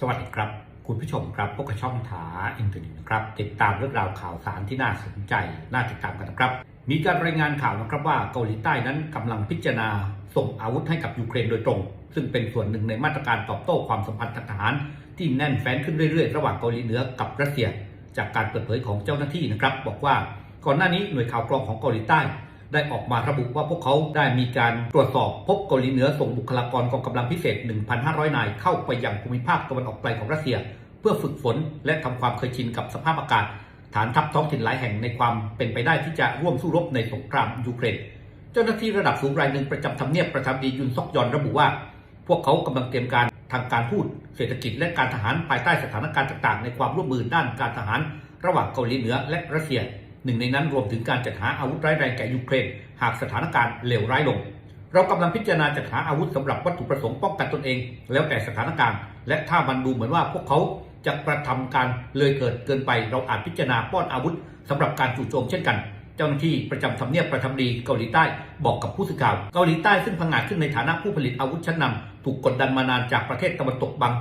สวัสดีครับ คุณผู้ชมครับพบกับช่องถาอินเทอร์เน็ตนะครับ ติดตามเรื่องราวข่าวสารที่น่าสนใจ น่าติดตามกันนะครับ มีการรายงานข่าวนะครับว่าเกาหลีใต้นั้นกำลังพิจารณาส่งอาวุธให้กับยูเครนโดยตรง ซึ่งเป็นส่วนหนึ่งในมาตรการตอบโต้ความสัมพันธ์ทางทหาร ที่แน่นแฟ้นขึ้นเรื่อยๆ ระหว่างเกาหลีเหนือกับรัสเซีย จากการเปิดเผยของเจ้าหน้าที่นะครับ บอกว่าก่อนหน้านี้หน่วยข่าวกรองของเกาหลีใต้ ได้ออกมาระบุว่าพวกเขาได้มีการตรวจสอบพบเกาหลีเหนือส่งบุคลากรกองกำลังพิเศษ 1,500 นายเข้าไปยังภูมิภาคตะวันออกไกลของรัสเซีย เพื่อฝึกฝนและทำความเคยชินกับสภาพอากาศ ฐานทัพท้องถิ่นหลายแห่งในความเป็นไปได้ที่จะร่วมสู้รบในสงครามยูเครน เจ้าหน้าที่ระดับสูงรายหนึ่งประจำทำเนียบประธานาธิบดียุนซอกยอนระบุว่า พวกเขากำลังเตรียมการทางการทูตเศรษฐกิจและการทหารภายใต้สถานการณ์ต่างๆ ในความร่วมมือด้านการทหาร ระหว่างเกาหลีเหนือและรัสเซีย หนึ่งในนั้นรวมถึงการจัดหาอาวุธร้ายแรงแก่ยูเครน หากสถานการณ์เลวร้ายลง เรากำลังพิจารณาจัดหาอาวุธสำหรับวัตถุประสงค์ป้องกันตนเอง แล้วแต่สถานการณ์ และถ้ามันดูเหมือนว่าพวกเขาจะกระทำการเลยเกิดเกินไป เราอาจพิจารณาป้อนอาวุธสำหรับการจู่โจมเช่นกันเจ้าหน้าที่ประจำทำเนียบประธานาธิบดีเกาหลีใต้บอกกับผู้สื่อข่าว เกาหลีใต้ซึ่งพังงาดขึ้นในฐานะผู้ผลิตอาวุธชั้นนำถูกกดดันมานานจากประเทศตะวันตกบาง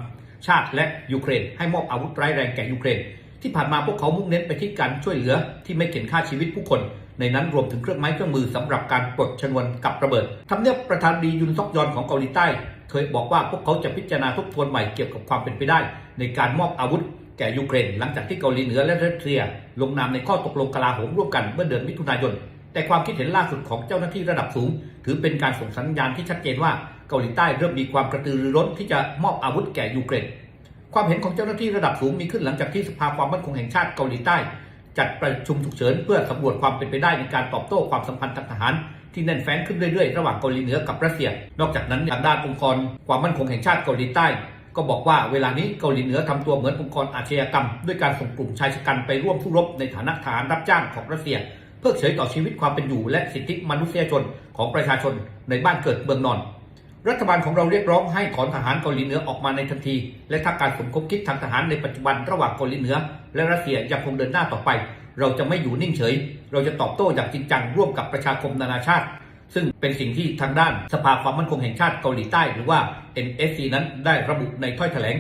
ชาติและยูเครน ให้มอบอาวุธร้ายแรงแก่ยูเครน ที่ผ่านมาพวกเขามุ่งเน้นไปที่การช่วยเหลือที่ไม่เข็นค่าชีวิตผู้คน ในนั้นรวมถึงเครื่องไม้เครื่องมือสำหรับการปลดชนวนกับระเบิดทำเนียบประธานดียุนซอกยอนของเกาหลีใต้ เคยบอกว่าพวกเขาจะพิจารณาทบทวนใหม่เกี่ยวกับความเป็นไปได้ ในการมอบอาวุธแก่ยูเครนหลังจากที่เกาหลีเหนือและรัสเซีย ลงนามในข้อตกลงกลาโหมร่วมกันเมื่อเดือนมิถุนายน แต่ความคิดเห็นล่าสุดของเจ้าหน้าที่ระดับสูง ถือเป็นการส่งสัญญาณที่ชัดเจนว่าเกาหลีใต้เริ่มมีความกระตือรือร้นที่จะมอบอาวุธแก่ยูเครน ความเห็นของเจ้าหน้าที่ระดับสูงมีขึ้นหลังจากที่สภาความมั่นคงแห่งชาติเกาหลีใต้ จัดประชุมฉุกเฉินเพื่อสำรวจความเป็นไปได้ในการตอบโต้ความสัมพันธ์ทางทหารที่แน่นแฟ้นขึ้นเรื่อยๆ ระหว่างเกาหลีเหนือกับรัสเซีย นอกจากนั้นทางด้านองค์กรความมั่นคงแห่งชาติเกาหลีใต้ ก็บอกว่าเวลานี้เกาหลีเหนือทำตัวเหมือนองค์กรอาชญากรรม ด้วยการส่งกลุ่มชายชะกันไปร่วมสู้รบในฐานะทหารรับจ้างของรัสเซีย เพื่อเฉยต่อชีวิตความเป็นอยู่และสิทธิมนุษยชนของประชาชนในบ้านเกิดเมืองนอน รัฐบาลของเราเรียกร้องให้ถอนทหารเกาหลีเหนือออกมาในทันที และถ้าการสมคบคิดทางทหารในปัจจุบันระหว่างเกาหลีเหนือ และรัสเซียยังคงเดินหน้าต่อไป เราจะไม่อยู่นิ่งเฉย เราจะตอบโต้อย่างจริงจังร่วมกับประชาคมนานาชาติ ซึ่งเป็นสิ่งที่ทางด้านสภาความมั่นคงแห่งชาติเกาหลีใต้ หรือว่า NSC นั้นได้ระบุในถ้อยแถลง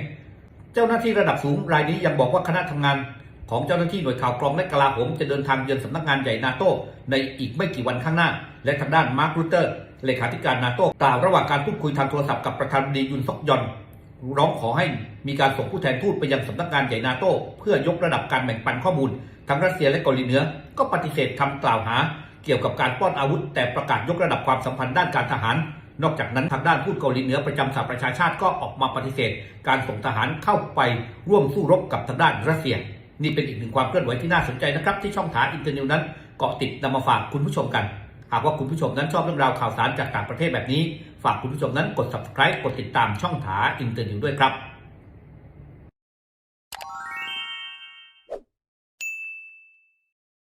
เจ้าหน้าที่ระดับสูงรายนี้ยังบอกว่าคณะทำงาน ของเจ้าหน้าที่หน่วยข่าวกรองและกลาโหมจะเดินทางเยือนสำนักงานใหญ่นาโตในอีกไม่กี่วันข้างหน้า และทางด้านมาร์ครูเตอร์ เลขาธิการนาโตกล่าวระหว่างการพูดคุยทางโทรศัพท์กับประธานดียุนซอกยอนร้องขอให้มีการส่งผู้แทนทูตไปยังสำนักงานใหญ่นาโต้เพื่อยกระดับการแบ่งปันข้อมูล ทั้งรัสเซียและเกาหลีเหนือก็ปฏิเสธคำกล่าวหา เกี่ยวกับการป้อนอาวุธ แต่ประกาศยกระดับความสัมพันธ์ด้านการทหาร นอกจากนั้นทางด้านทูตเกาหลีเหนือประจำสหประชาชาติก็ออกมาปฏิเสธ การส่งทหารเข้าไปร่วมสู้รบกับทางด้านรัสเซีย นี่เป็นอีกหนึ่งความเคลื่อนไหวที่น่าสนใจนะครับที่ช่องถาอินเตอร์นิวนั้นเกาะติดนำมาฝากคุณผู้ชมกัน หากว่าคุณผู้ชมนั้นชอบเรื่องราวข่าวสารจากต่างประเทศแบบนี้ ฝากคุณผู้ชมนั้นกด subscribe กดติดตามช่องถาอินเตอร์นิวด้วยครับ